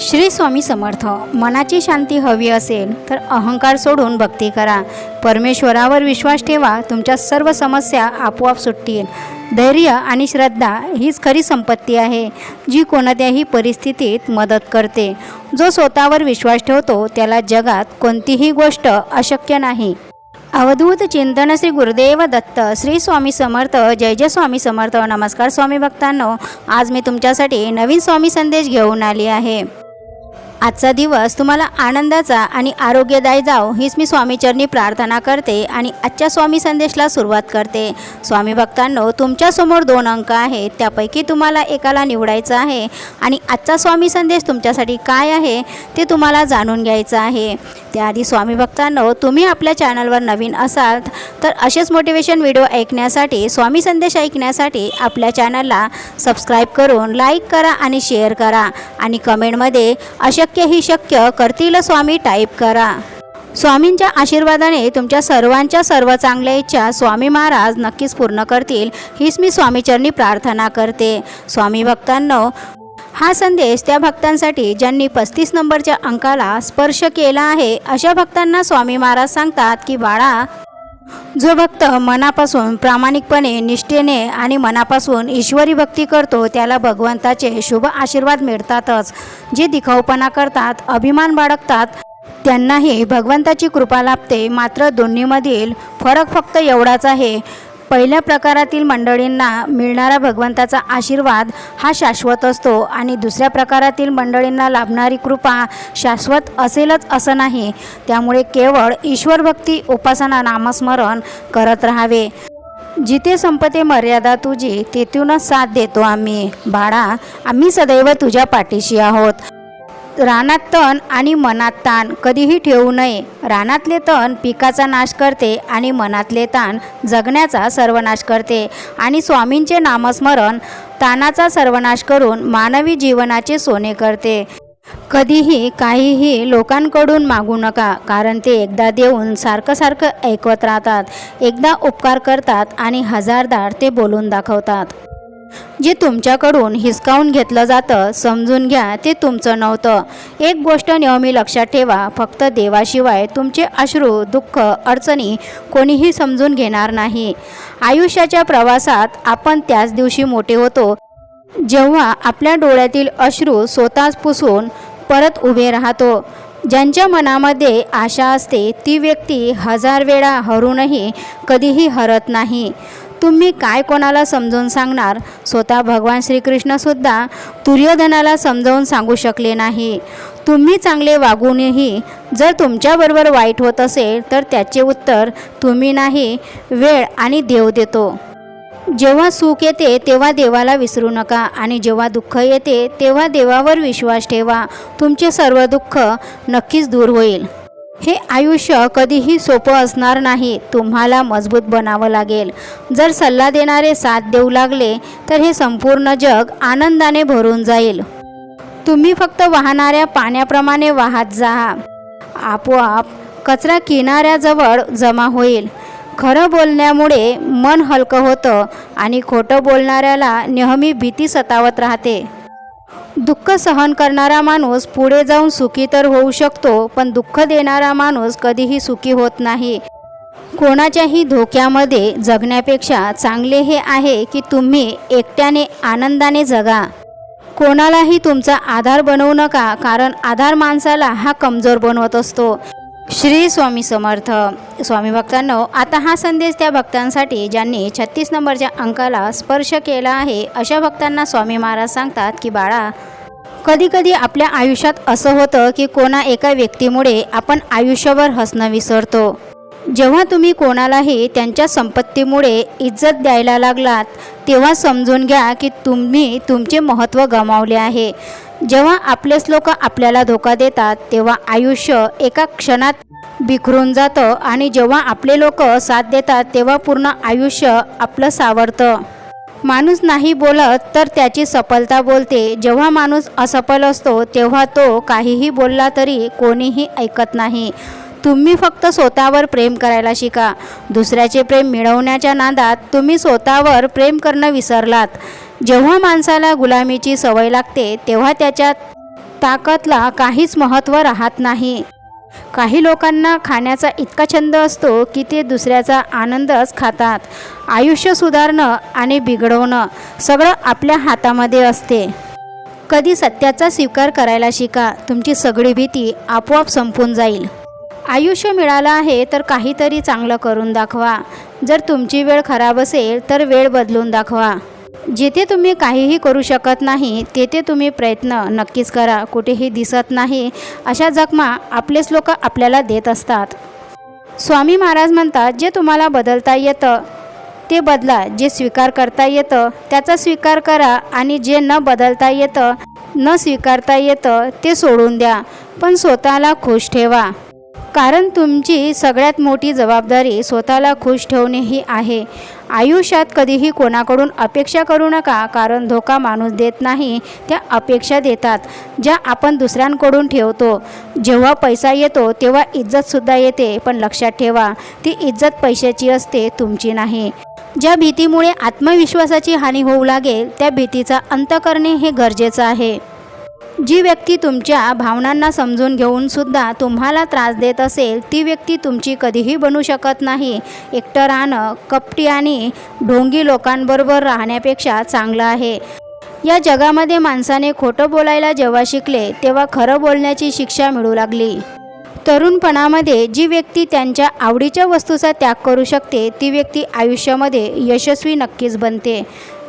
श्री स्वामी समर्थ मनाची शांती हवी असेल तर अहंकार सोडून भक्ती करा. परमेश्वरावर विश्वास ठेवा तुमच्या सर्व समस्या आपोआप सुटतील. धैर्य आणि श्रद्धा हीच खरी संपत्ती आहे जी कोणत्याही परिस्थितीत मदत करते. जो स्वतःवर विश्वास ठेवतो त्याला जगात कोणतीही गोष्ट अशक्य नाही. अवधूत चिंतन श्री गुरुदेव दत्त श्री स्वामी समर्थ जय जय स्वामी समर्थ. नमस्कार स्वामी भक्तांनो आज मी तुमच्यासाठी नवीन स्वामी संदेश घेऊन आली आहे. आजचा दिवस तुम्हाला आनंदाचा आणि आरोग्यदायी जाओ हीच मी स्वामीचरणी प्रार्थना करते आणि आजच्या स्वामी संदेशला सुरुवात करते. स्वामी भक्तांनो तुमच्यासमोर दोन अंक आहेत. त्यापैकी तुम्हाला एकाला निवडायचं आहे आणि आजचा स्वामी संदेश तुमच्यासाठी काय आहे ते तुम्हाला जाणून घ्यायचं आहे. त्याआधी स्वामी भक्तांनो तुम्ही आपल्या चॅनलवर नवीन असाल तर असेच मोटिवेशन व्हिडिओ ऐकण्यासाठी स्वामी संदेश ऐकण्यासाठी आपल्या चॅनलला सबस्क्राईब करून लाईक करा आणि शेअर करा. आणि कमेंटमध्ये शक्य ही शक्य करतील स्वामी टाईप करा. स्वामींच्या आशीर्वादाने तुमच्या सर्वांच्या सर्व चांगल्या इच्छा स्वामी महाराज नक्कीच पूर्ण करतील हीच मी स्वामीचरणी प्रार्थना करते. स्वामी भक्तांनो हा संदेश त्या भक्तांसाठी ज्यांनी पस्तीस नंबरच्या अंकाला स्पर्श केला आहे अशा भक्तांना स्वामी महाराज सांगतात की बाळा जो भक्त मनापासून प्रामाणिकपणे निष्ठेने आणि मनापासून ईश्वरी भक्ती करतो त्याला भगवंताचे शुभ आशीर्वाद मिळतातच. जे दिखाऊपणा करतात अभिमान बाळगतात त्यांनाही भगवंताची कृपा लाभते. मात्र दोन्हीमधील फरक फक्त एवढाच आहे. पहिल्या प्रकारातील मंडळींना मिळणारा भगवंताचा आशीर्वाद हा शाश्वत असतो आणि दुसऱ्या प्रकारातील मंडळींना लाभणारी कृपा शाश्वत असेलच असं नाही. त्यामुळे केवळ ईश्वरभक्ती उपासना नामस्मरण करत राहावे. जिथे संपते मर्यादा तुझी तेथूनच साथ देतो आम्ही. बाळा आम्ही सदैव तुझ्या पाठीशी आहोत. रानात तण आणि मनात ताण. कधीही ठेवू नये. रानातले तण पिकाचा नाश करते आणि मनातले ताण जगण्याचा सर्वनाश करते. आणि स्वामींचे नामस्मरण ताणाचा सर्वनाश करून मानवी जीवनाचे सोने करते. कधीही काहीही लोकांकडून मागू नका कारण ते एकदा देऊन सारखं सारखं ऐकवत राहतात. एकदा उपकार करतात आणि हजारदार ते बोलून दाखवतात. जे तुमच्याकडून हिसकावून घेतलं जातं समजून घ्या ते तुमचं नव्हतं. एक गोष्ट नेहमी लक्षात ठेवा फक्त देवाशिवाय तुमचे अश्रू दुःख अडचणी कोणीही समजून घेणार नाही. आयुष्याच्या प्रवासात आपण त्याच दिवशी मोठे होतो जेव्हा आपल्या डोळ्यातील अश्रू स्वतःच पुसून परत उभे राहतो. ज्यांच्या मनामध्ये आशा असते ती व्यक्ती हजार वेळा हरूनही कधीही हरत नाही. तुम्ही काय कोणाला समजावून सांगणार? स्वतः भगवान श्रीकृष्णसुद्धा दुर्योधनाला समजावून सांगू शकले नाही. तुम्ही चांगले वागूनही जर तुमच्याबरोबर वाईट होत असेल तर त्याचे उत्तर तुम्ही नाही वेळ आणि देव देतो. जेव्हा सुख येते तेव्हा देवाला विसरू नका आणि जेव्हा दुःख येते तेव्हा देवावर विश्वास ठेवा. तुमचे सर्व दुःख नक्कीच दूर होईल. हे आयुष्य कधीही सोपं असणार नाही. तुम्हाला मजबूत बनावं लागेल. जर सल्ला देणारे साथ देऊ लागले तर हे संपूर्ण जग आनंदाने भरून जाईल. तुम्ही फक्त वाहणाऱ्या पाण्याप्रमाणे वाहत जा. आपोआप कचरा किनाऱ्याजवळ जमा होईल. खरं बोलण्यामुळे मन हलकं होतं आणि खोटं बोलणाऱ्याला नेहमी भीती सतावत राहते. दुःख सहन करणारा माणूस पुढे जाऊन सुखी तर होऊ शकतो पण दुःख देणारा माणूस कधीही सुखी होत नाही. कोणाच्याही धोक्यामध्ये जगण्यापेक्षा चांगले हे आहे की तुम्ही एकट्याने आनंदाने जगा. कोणालाही तुमचा आधार बनवू नका कारण आधार माणसाला हा कमजोर बनवत असतो. श्री स्वामी समर्थ स्वामी भक्तांनो आता हा संदेश त्या भक्तांसाठी ज्यांनी छत्तीस नंबरच्या अंकाला स्पर्श केला आहे अशा भक्तांना स्वामी महाराज सांगतात की बाळा कधीकधी आपल्या आयुष्यात असं होतं की कोणा एका व्यक्तीमुळे आपण आयुष्यभर हसणं विसरतो. जेव्हा तुम्ही कोणालाही त्यांच्या संपत्तीमुळे इज्जत द्यायला लागलात तेव्हा समजून घ्या की तुम्ही तुमचे महत्त्व गमावले आहे. जेव्हा आपलेच लोक आपल्याला धोका देतात तेव्हा आयुष्य एका क्षणात बिखरून जातं आणि जेव्हा आपले लोक साथ देतात तेव्हा पूर्ण आयुष्य आपलं सावरतं. माणूस नाही बोलत तर त्याची सफलता बोलते. जेव्हा माणूस असफल असतो तेव्हा तो काहीही बोलला तरी कोणीही ऐकत नाही. तुम्ही फक्त स्वतःवर प्रेम करायला शिका. दुसऱ्याचे प्रेम मिळवण्याच्या नादात तुम्ही स्वतःवर प्रेम करणं विसरलात. जेव्हा माणसाला गुलामीची सवय लागते तेव्हा त्याच्यात ताकदला काहीच महत्त्व राहत नाही. काही लोकांना खाण्याचा इतका छंद असतो की ते दुसऱ्याचा आनंदच खातात. आयुष्य सुधारणं आणि बिघडवणं सगळं आपल्या हातामध्ये असते. कधी सत्याचा स्वीकार करायला शिका तुमची सगळी भीती आपोआप संपून जाईल. आयुष्य मिळालं आहे तर काहीतरी चांगलं करून दाखवा. जर तुमची वेळ खराब असेल तर वेळ बदलून दाखवा. जेथे तुम्ही काहीही करू शकत नाही तेथे तुम्ही प्रयत्न नक्कीच करा कुठेही दिसत नाही अशा जखमा आपलेच लोक आपल्याला देत असतात. स्वामी महाराज म्हणतात जे तुम्हाला बदलता येतं ते बदला जे स्वीकार करता येतं त्याचा स्वीकार करा आणि जे न बदलता येतं न स्वीकारता येतं ते सोडून द्या पण स्वतःला खुश ठेवा. कारण तुमची सगळ्यात मोठी जबाबदारी स्वतःला खुश ठेवणे ही आहे. आयुष्यात कधीही कोणाकडून अपेक्षा करू नका कारण धोका माणूस देत नाही त्या अपेक्षा देतात ज्या आपण दुसऱ्यांकडून ठेवतो. जेव्हा पैसा येतो तेव्हा इज्जतसुद्धा येते पण लक्षात ठेवा ती इज्जत पैशाची असते तुमची नाही. ज्या भीतीमुळे आत्मविश्वासाची हानी होऊ लागेल त्या भीतीचा अंत करणे हे गरजेचं आहे. जी व्यक्ती तुमच्या भावनांना समजून घेऊन सुद्धा तुम्हाला त्रास देत असेल ती व्यक्ती तुमची कधीही बनू शकत नाही. एकटं राहणं कपटी आणि ढोंगी लोकांबरोबर राहण्यापेक्षा चांगलं आहे. या जगामध्ये माणसाने खोटं बोलायला जेव्हा शिकले तेव्हा खरं बोलण्याची शिक्षा मिळू लागली. तरुणपणामध्ये जी व्यक्ती त्यांच्या आवडीच्या वस्तूचा त्याग करू शकते ती व्यक्ती आयुष्यामध्ये यशस्वी नक्कीच बनते.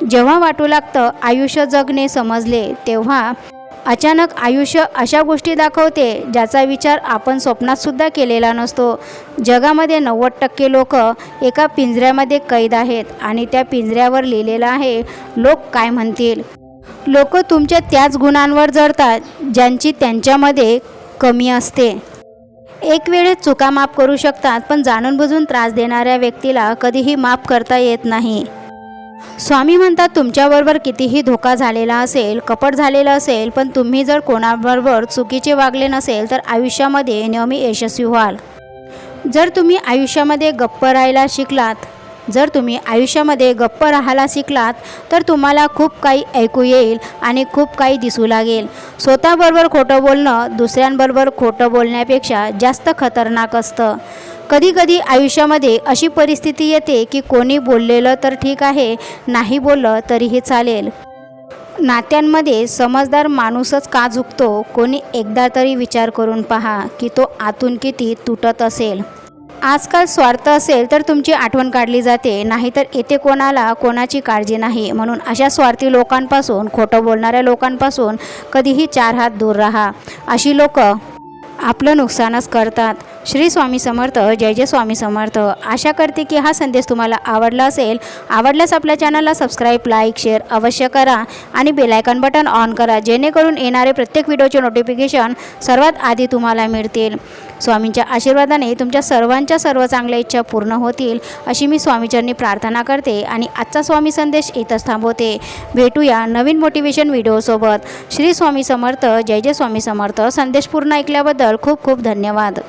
जेव्हा वाटू लागतं आयुष्य जगणे समजले तेव्हा अचानक आयुष्य अशा गोष्टी दाखवते ज्याचा विचार आपण स्वप्नातसुद्धा केलेला नसतो. जगामध्ये नव्वद टक्के लोक एका पिंजऱ्यामध्ये कैद आहेत आणि त्या पिंजऱ्यावर लिहिलेलं आहे लोक काय म्हणतील? लोक तुमच्या त्याच गुणांवर जडतात ज्यांची त्यांच्यामध्ये कमी असते. एक वेळेस चुका माफ करू शकतात पण जाणून बुजून त्रास देणाऱ्या व्यक्तीला कधीही माफ करता येत नाही. स्वामी म्हणतात तुमच्याबरोबर कितीही धोका झालेला असेल कपट झालेलं असेल पण तुम्ही जर कोणाबरोबर चुकीचे वागले नसेल तर आयुष्यामध्ये नेहमी यशस्वी व्हाल. जर तुम्ही आयुष्यामध्ये गप्प राहायला शिकलात जर तुम्ही आयुष्यामध्ये गप्प राहायला शिकलात तर तुम्हाला खूप काही ऐकू येईल आणि खूप काही दिसू लागेल. स्वतःबरोबर खोटं बोलणं दुसऱ्यांबरोबर खोटं बोलण्यापेक्षा जास्त खतरनाक असतं. कधीकधी आयुष्यामध्ये अशी परिस्थिती येते की कोणी बोललेलं तर ठीक आहे नाही बोललं तरीही चालेल. नात्यांमध्ये समजदार माणूसच का झुकतो कोणी एकदा तरी विचार करून पहा की तो आतून किती तुटत असेल. आजकाल स्वार्थ असेल तर तुमची आठवण काढली जाते. नाहीतर येथे कोणाला कोणाची काळजी नाही. म्हणून अशा स्वार्थी लोकांपासून खोटं बोलणाऱ्या लोकांपासून कधीही चार हात दूर राहा. अशी लोक आपलं नुकसानच करतात. श्री स्वामी समर्थ जय जय स्वामी समर्थ. आशा करते की हा संदेश तुम्हाला आवडला असेल. आवडल्यास आपल्या चॅनलला सबस्क्राईब लाईक शेअर अवश्य करा आणि बेलायकन बटन ऑन करा जेणेकरून येणारे प्रत्येक व्हिडिओचे नोटिफिकेशन सर्वात आधी तुम्हाला मिळतील. स्वामींच्या आशीर्वादाने तुमच्या सर्वांच्या सर्व चांगल्या इच्छा पूर्ण होतील अशी मी स्वामीचरणी प्रार्थना करते आणि आजचा स्वामी संदेश इथंच थांबवते. भेटूया नवीन मोटिवेशन व्हिडिओसोबत श्री स्वामी समर्थ जय जय स्वामी समर्थ. संदेश पूर्ण ऐकल्याबद्दल खूप खूप धन्यवाद.